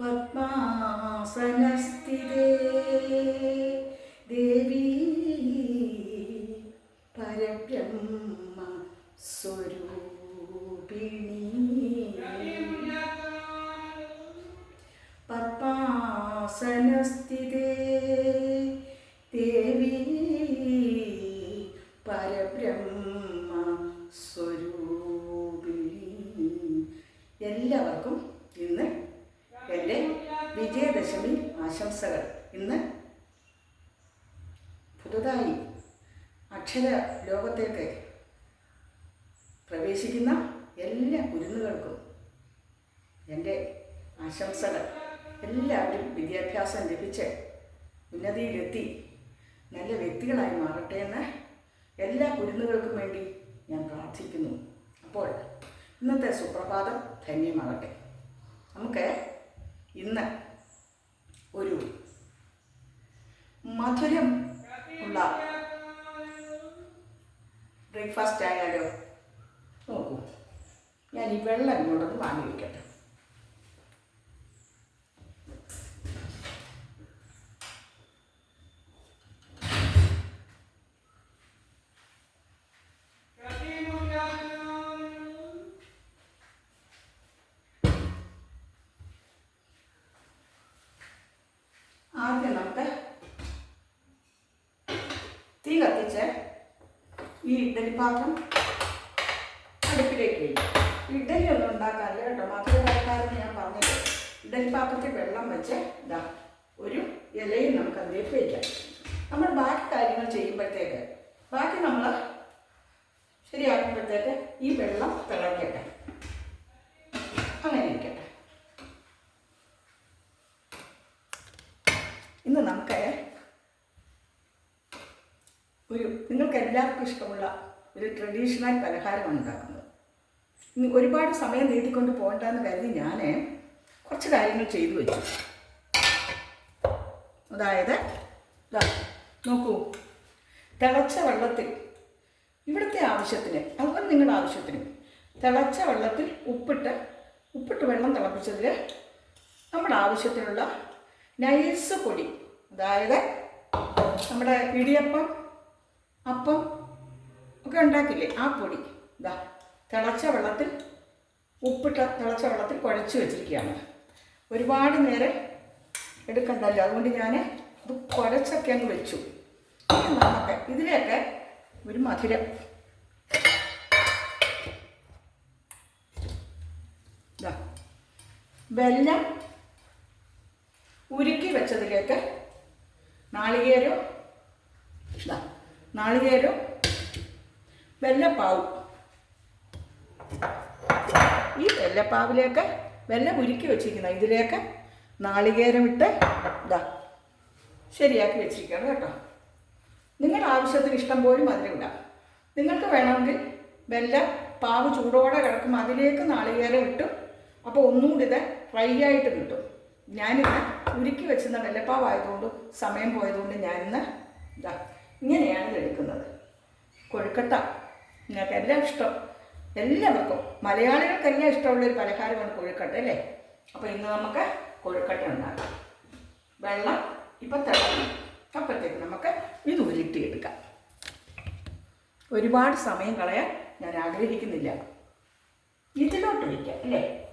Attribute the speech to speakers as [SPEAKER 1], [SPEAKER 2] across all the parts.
[SPEAKER 1] പത്മാസനസ്ഥിതേ. ദേവി പരബ്രഹ്മ സ്വരൂപിണി. പത്മാസനസ്ഥിതേ ദേവി പരബ്രഹ്മ സ്വരൂപിണി എല്ലാവർക്കും ഇന്ന് എന്റെ വിജയദശമി ആശംസകൾ ഇന്ന് പുതുതായി അക്ഷര ലോകത്തേക്ക് പ്രവേശിക്കുന്ന എല്ലാ കുരുന്നുകൾക്കും എന്റെ ആശംസകൾ. എല്ലാവരും വിദ്യാഭ്യാസം ലഭിച്ച് ഉന്നതിയിലെത്തി. നല്ല വ്യക്തികളായി മാറട്ടെ എന്ന് എല്ലാ കുരുന്നുകൾക്കും വേണ്ടി ഞാൻ പ്രാർത്ഥിക്കുന്നു. അപ്പോൾ ഇന്നത്തെ സുപ്രഭാതം ധന്യമാകട്ടെ. നമുക്ക് ഇന്ന് ഒരു മധുരം ഉള്ള ബ്രേക്ക്ഫാസ്റ്റ് ആയാലോ നോക്കൂ ഞാൻ ഈ വെള്ളം ഇങ്ങോട്ടൊന്ന് വാങ്ങി വയ്ക്കട്ടെ. ആദ്യം നമുക്ക് തീ കത്തിച്ച് ഈ ഇഡ്ഡലി പാത്രം അടുപ്പിലേക്ക് വയ്ക്കും ഇഡ്ഡലി കേട്ടോ. ഉണ്ടാക്കാനില്ല കേട്ടോ ഞാൻ പറഞ്ഞത് ഇഡലി പാത്രത്തിൽ വെള്ളം വെച്ച് ഇതാ ഒരു ഇലയും നമുക്ക് അതിലേക്ക് വയ്ക്കാം നമ്മൾ ബാക്കി കാര്യങ്ങൾ ചെയ്യുമ്പോഴത്തേക്ക് ബാക്കി നമ്മൾ ശരിയാക്കുമ്പോഴത്തേക്ക് ഈ വെള്ളം തിളക്കട്ടെ. അങ്ങനെ ഇരിക്കട്ടെ. ഇന്ന് നമുക്ക് ഒരു നിങ്ങൾക്ക് എല്ലാവർക്കും ഇഷ്ടമുള്ള ഒരു ട്രഡീഷണൽ പലഹാരമാണ് ഉണ്ടാക്കുന്നത് ഒരുപാട് സമയം നീട്ടിക്കൊണ്ട് പോകണ്ടെന്ന് കരുതി ഞാൻ കുറച്ച് കാര്യങ്ങൾ ചെയ്തു വെച്ചു. അതായത് നോക്കൂ. തിളച്ച വെള്ളത്തിൽ ഇവിടുത്തെ ആവശ്യത്തിന് അതുപോലെ നിങ്ങളുടെ ആവശ്യത്തിന് തിളച്ച വെള്ളത്തിൽ ഉപ്പിട്ട് ഉപ്പിട്ട് വെള്ളം തിളപ്പിച്ചതിൽ നമ്മുടെ ആവശ്യത്തിനുള്ള നൈസ് പൊടി അതായത് നമ്മുടെ ഇടിയപ്പം അപ്പം ഒക്കെ ഉണ്ടാക്കില്ലേ ആ പൊടി ഇതാ തിളച്ച വെള്ളത്തിൽ ഉപ്പിട്ട തിളച്ച വെള്ളത്തിൽ കുഴച്ച് വെച്ചിരിക്കുകയാണ്. ഒരുപാട് നേരം എടുക്കണ്ടല്ലോ. അതുകൊണ്ട് ഞാൻ ഇത് കുഴച്ചൊക്കെ അങ്ങ് വെച്ചു. നമുക്ക് ഇതിലേക്ക് ഒരു മധുരം. വെല്ലം ഉരുക്കി വെച്ചതിലേക്ക് നാളികേരോ നാളികേരം വെല്ലപ്പാവും. ഈ വെല്ലപ്പാവിലേക്ക് വെല്ലം ഉരുക്കി വെച്ചിരിക്കുന്ന ഇതിലേക്ക് നാളികേരം ഇട്ട് ഇതാ ശരിയാക്കി വെച്ചിരിക്കണം കേട്ടോ. നിങ്ങളുടെ ആവശ്യത്തിന് ഇഷ്ടം പോലും അതിലുണ്ടാവും നിങ്ങൾക്ക് വേണമെങ്കിൽ വെല്ലം പാവ് ചൂടോടെ കിടക്കുമ്പോൾ അതിലേക്ക് നാളികേരം ഇട്ടും. അപ്പോൾ ഒന്നുകൂടി ഇത് ഫ്രൈ ആയിട്ട് കിട്ടും. ഞാനിന്ന് ഉരുക്കി വെച്ചിരുന്ന വെല്ലപ്പാവായതുകൊണ്ട് സമയം പോയതുകൊണ്ട് ഞാനിന്ന് ഇതാ ഇങ്ങനെയാണ് ഇത് എടുക്കുന്നത്. കൊഴുക്കട്ട. നിങ്ങൾക്ക് എല്ലാം ഇഷ്ടം. എല്ലാവർക്കും മലയാളികൾക്കെല്ലാം ഇഷ്ടമുള്ളൊരു പലഹാരമാണ് കൊഴുക്കട്ട അല്ലേ? അപ്പോൾ ഇന്ന് നമുക്ക് കൊഴുക്കട്ട ഉണ്ടാക്കാം. വെള്ളം ഇപ്പം തിളക്കണം. അപ്പോഴത്തേക്ക് നമുക്ക് ഇത് ഉരുട്ടിയെടുക്കാം. ഒരുപാട് സമയം കളയാൻ ഞാൻ ആഗ്രഹിക്കുന്നില്ല. ഇതിലോട്ട് വയ്ക്കാം അല്ലേ?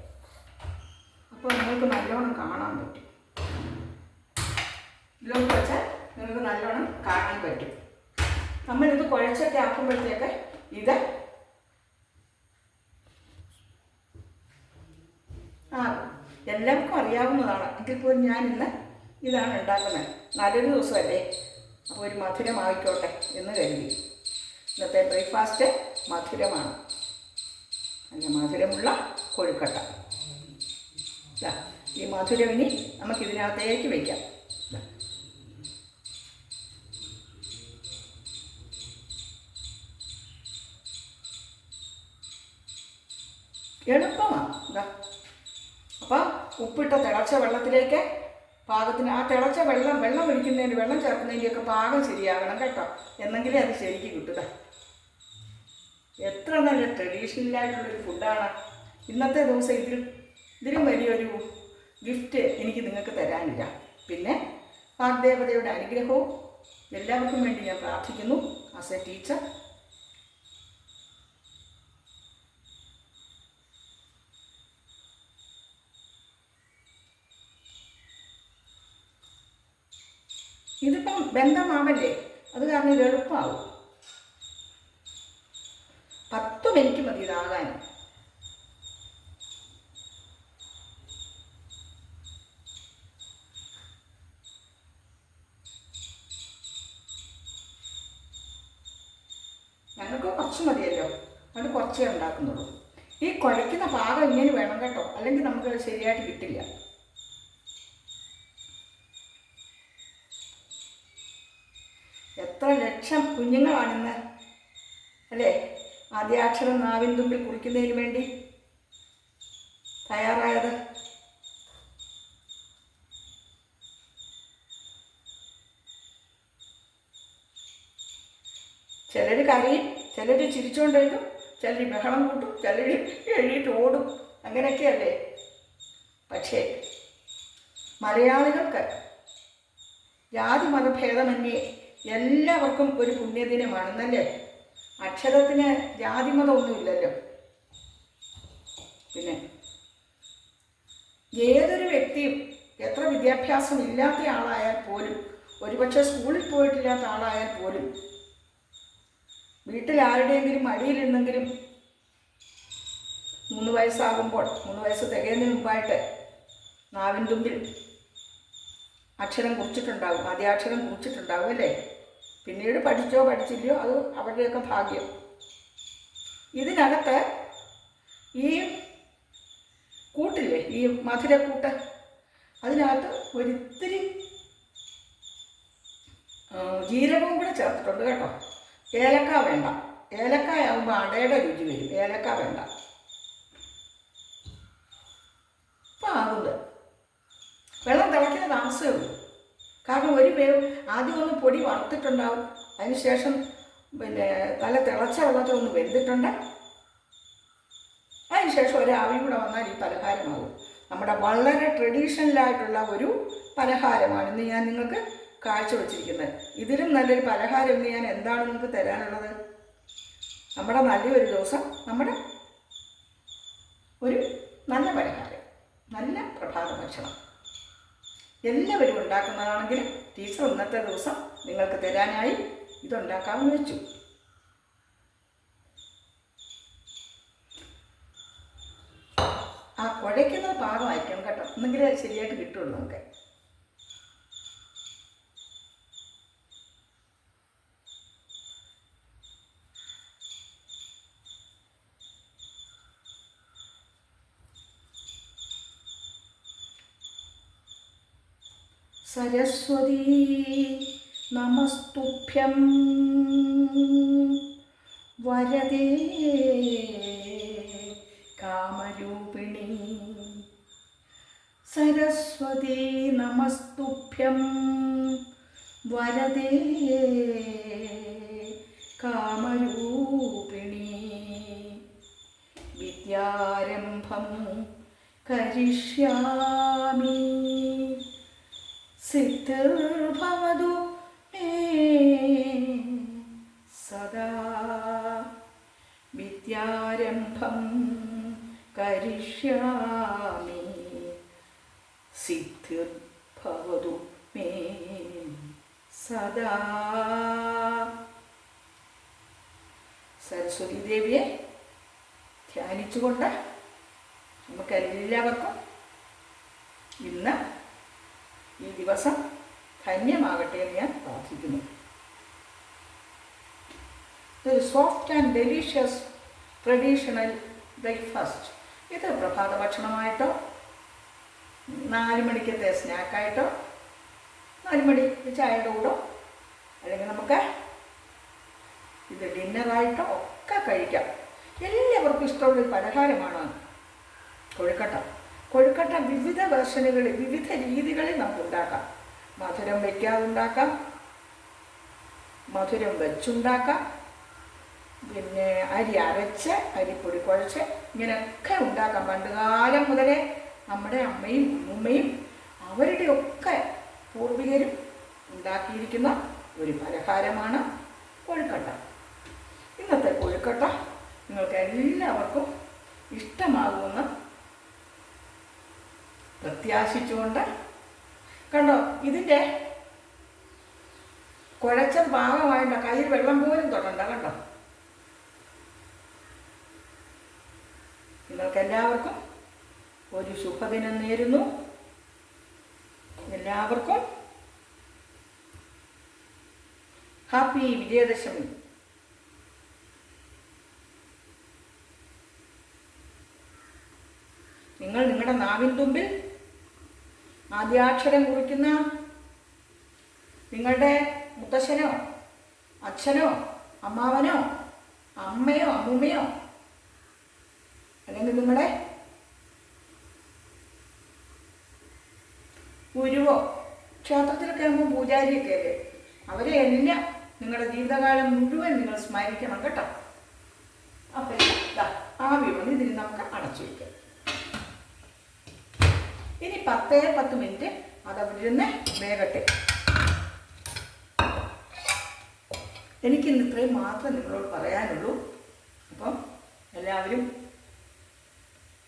[SPEAKER 1] അപ്പോൾ നിങ്ങൾക്ക് നല്ലോണം കാണാൻ പറ്റും. ഇതിലോട്ട് വെച്ചാൽ നിങ്ങൾക്ക് നല്ലോണം കാണാൻ പറ്റും. നമ്മളിത് കുഴച്ചൊക്കെ ആക്കുമ്പോഴത്തേക്ക് ഇത് ആ എല്ലാവർക്കും അറിയാവുന്നതാണ്. എങ്കിൽ പോലും ഞാനിന്ന് ഇതാണ് ഉണ്ടാക്കുന്നത്. നല്ലൊരു ദിവസമല്ലേ? അപ്പോൾ ഒരു മധുരമായിക്കോട്ടെ എന്ന് കരുതി. ഇന്നത്തെ ബ്രേക്ക്ഫാസ്റ്റ് മധുരമാണ്. അല്ല മധുരമുള്ള കൊഴുക്കട്ട. ഈ മധുരം ഇനി നമുക്ക് ഇതിനകത്തേക്ക് വയ്ക്കാം ദാ. ഉപ്പിട്ട തിളച്ച വെള്ളത്തിലേക്ക് പാകത്തിന് ആ തിളച്ച വെള്ളം വെള്ളം ഒഴിക്കുന്നതിന് വെള്ളം ചേർക്കുന്നതിന്റെയൊക്കെ പാകം ശരിയാകണം കേട്ടോ. എന്നെങ്കിലേ അത് ശരിക്ക് കിട്ടുക. എത്ര നല്ല ട്രഡീഷണലായിട്ടുള്ളൊരു ഫുഡാണ് ഇന്നത്തെ ദിവസം ഇതിൽ ഇതിലും വലിയൊരു ഗിഫ്റ്റ് എനിക്ക് നിങ്ങൾക്ക് തരാനില്ല. പിന്നെ വാഗ്ദേവതയുടെ അനുഗ്രഹവും എല്ലാവർക്കും വേണ്ടി ഞാൻ പ്രാർത്ഥിക്കുന്നു. ആസ് എ ടീച്ചർ ഇതിപ്പം ബന്ധമാവല്ലേ? അത് കാരണം ഇത് എളുപ്പമാവും പത്ത് മിനിറ്റ് മതി ഇതാകാൻ ഞങ്ങൾക്ക് കുറച്ച് മതിയല്ലോ. അത് കുറച്ചേ ഉണ്ടാക്കുന്നുള്ളൂ. ഈ കുഴയ്ക്കുന്ന പാകം ഇങ്ങനെ വേണം കേട്ടോ. അല്ലെങ്കിൽ നമുക്ക് ശരിയായിട്ട് കിട്ടില്ല. എത്ര ലക്ഷം കുഞ്ഞുങ്ങളാണിന്ന്? അല്ലേ? ആദ്യാക്ഷരം നാവിൻ തുമ്പിൽ കുറിക്കുന്നതിന് വേണ്ടി തയ്യാറായത്. ചിലർ കരയും ചിലർ ചിരിച്ചുകൊണ്ടിരുന്നു ചിലർ ബഹളം കൂട്ടും ചിലർ എഴുതിയിട്ട് ഓടും. അങ്ങനെയൊക്കെയല്ലേ? പക്ഷേ മലയാളികൾക്ക് ജാതി മതഭേദമന്യേ എല്ലാവർക്കും ഒരു പുണ്യദിനമാണെന്നല്ലേ? അക്ഷരത്തിന് ജാതിമതമൊന്നുമില്ലല്ലോ. പിന്നെ ഏതൊരു വ്യക്തിയും എത്ര വിദ്യാഭ്യാസം ഇല്ലാത്ത ആളായാൽ പോലും ഒരുപക്ഷെ സ്കൂളിൽ പോയിട്ടില്ലാത്ത ആളായാൽ പോലും വീട്ടിൽ ആരുടെയെങ്കിലും അടിയിലുണ്ടെങ്കിലും മൂന്ന് വയസ്സാകുമ്പോൾ മൂന്ന് വയസ്സ് തികയുന്നതിന് മുമ്പായിട്ട് നാവിൻ തുമ്പിൽ അക്ഷരം കുറിച്ചിട്ടുണ്ടാവും. ആദ്യാക്ഷരം കുറിച്ചിട്ടുണ്ടാവും അല്ലേ? പിന്നീട് പഠിച്ചോ പഠിച്ചില്ലയോ അത് അവരുടെയൊക്കെ ഭാഗ്യം. ഇതിനകത്ത് ഈ കൂട്ടില്ലേ ഈ മധുരക്കൂട്ട് അതിനകത്ത് ഒരിത്തിരി ജീരകവും കൂടെ ചേർത്തിട്ടുണ്ട് കേട്ടോ. ഏലക്ക വേണ്ട. ഏലക്ക ആകുമ്പോൾ അടയുടെ രുചി വരും. ഏലക്ക വേണ്ട. ഇപ്പം ആകുന്നത് വെള്ളം തിളയ്ക്കുന്ന താമസമേ ഉള്ളൂ. കാരണം ഒരു വേവ് ആദ്യം ഒന്ന് പൊടി വറുത്തിട്ടുണ്ടാവും. അതിനുശേഷം പിന്നെ നല്ല തിളച്ച വെള്ളത്തിൽ ഒന്ന് വെന്തിട്ടുണ്ട് അതിനുശേഷം ഒരു ആവി കൂടെ വന്നാൽ ഈ പലഹാരമാകും നമ്മുടെ വളരെ ട്രഡീഷണലായിട്ടുള്ള ഒരു പലഹാരമാണ് ഇന്ന് ഞാൻ നിങ്ങൾക്ക് കാഴ്ചവെച്ചിരിക്കുന്നത് ഇതിലും നല്ലൊരു പലഹാരം ഇന്ന് ഞാൻ എന്താണ് നിങ്ങൾക്ക് തരാനുള്ളത്? നമ്മുടെ നല്ലൊരു ദിവസം നമ്മുടെ ഒരു നല്ല പലഹാരം നല്ല പ്രഭാത ഭക്ഷണം. എല്ലാവരും ഉണ്ടാക്കുന്നതാണെങ്കിലും ടീച്ചർ ഇന്നത്തെ ദിവസം നിങ്ങൾക്ക് തരാനായി ഇതുണ്ടാക്കാമെന്ന് വെച്ചു. ആ കുഴയ്ക്കുന്നത് പാകമായിരിക്കണം കേട്ടോ. എന്നെങ്കിലേ ശരിയായിട്ട് കിട്ടുള്ളൂ നമുക്ക്. സരസ്വതീ നമസ്തുഭ്യം. വരദേ കാമരൂപിണി. സരസ്വതീ നമസ്തുഭ്യം. വരദേ കാമരൂപിണി. വിദ്യാരംഭം കരിഷ്യാമി. സിദ്ധിർഭവതു മേ സദാ വിദ്യാരംഭം കരിഷ്യാമി സിദ്ധിർഭവതു മേ സദാ. സരസ്വതി ദേവിയെ ധ്യാനിച്ചുകൊണ്ട് നമുക്കെല്ലാവർക്കും ഇന്ന് ഈ ദിവസം ധന്യമാകട്ടെ എന്ന് ഞാൻ പ്രാർത്ഥിക്കുന്നു. ഒരു soft and delicious traditional breakfast ഇത് പ്രഭാത ഭക്ഷണമായിട്ടോ നാല് മണിക്കത്തെ സ്നാക്കായിട്ടോ നാല് മണി ചായയുടെ കൂടോ അല്ലെങ്കിൽ നമുക്ക് ഇത് ഡിന്നറായിട്ടോ ഒക്കെ കഴിക്കാം. എല്ലാവർക്കും ഇഷ്ടമുള്ളൊരു പലഹാരമാണ് കൊഴുക്കട്ട. കൊഴുക്കട്ട വിവിധ വേർഷനുകളിൽ വിവിധ രീതികളിൽ നമുക്ക് ഉണ്ടാക്കാം മധുരം വയ്ക്കാതെ ഉണ്ടാക്കാം മധുരം വെച്ചുണ്ടാക്കാം. പിന്നെ അരി അരച്ച് അരിപ്പൊടി കുഴച്ച് ഇങ്ങനെയൊക്കെ ഉണ്ടാക്കാം. പണ്ട് കാലം മുതലേ നമ്മുടെ അമ്മയും അമ്മൂമ്മയും അവരുടെയൊക്കെ പൂർവികരും ഉണ്ടാക്കിയിരിക്കുന്ന ഒരു പലഹാരമാണ് കൊഴുക്കട്ട. ഇന്നത്തെ കൊഴുക്കട്ട നിങ്ങൾക്ക് എല്ലാവർക്കും ഇഷ്ടമാകുമെന്ന് പ്രത്യാശിച്ചുകൊണ്ട്. കണ്ടോ ഇതിന്റെ കുഴച്ച ഭാഗമായിട്ട് കയ്യിൽ വെള്ളം പോലും തൊടണ്ട കണ്ടോ? നിങ്ങൾക്ക് എല്ലാവർക്കും ഒരു ശുഭദിനം നേരുന്നു. എല്ലാവർക്കും ഹാപ്പി വിജയദശമി. നിങ്ങൾ നിങ്ങളുടെ നാവിൻ തുമ്പിൽ ആദ്യാക്ഷരം കുറിക്കുന്ന നിങ്ങളുടെ മുത്തശ്ശനോ അച്ഛനോ അമ്മാവനോ അമ്മയോ അമ്മൂമ്മയോ അല്ലെങ്കിൽ നിങ്ങളെ ഗുരുവോ ക്ഷേത്രത്തിലൊക്കെ ആകുമ്പോൾ പൂജാരിയൊക്കെ അല്ലേ? അവരെ എല്ലാം നിങ്ങളുടെ ജീവിതകാലം മുഴുവൻ നിങ്ങൾ സ്മരിക്കണം കേട്ടോ. അപ്പം ആ വിപണി ഇതിന് നമുക്ക് അടച്ചു വയ്ക്കാം ഇനി പത്തേ പത്ത് മിനിറ്റ് അത് അവിടെ ഇരുന്ന് വേഗട്ടെ എനിക്കിന്ന് ഇത്രയും മാത്രം നിങ്ങളോട് പറയാനുള്ളൂ. അപ്പം എല്ലാവരും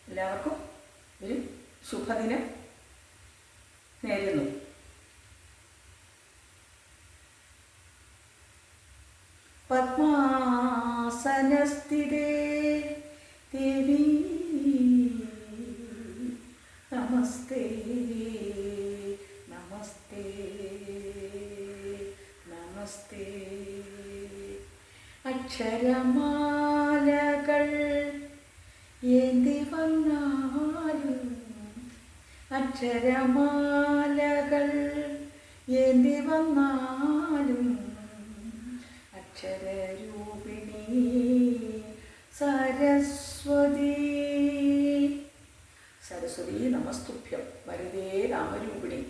[SPEAKER 1] എല്ലാവർക്കും ഒരു ശുഭദിനം നേരുന്നു. പത്മാസനസ്ഥിതേ ദേവി നമസ്തേ അക്ഷരമാലകൾ ഏന്തി വന്നാലും അക്ഷരമാലകൾ ഏന്തി വന്നാലും അക്ഷരരൂപിണി സരസ്വതി സരസ്വതി നമസ്തുഭ്യം. വരദേ രാമരൂപിണി.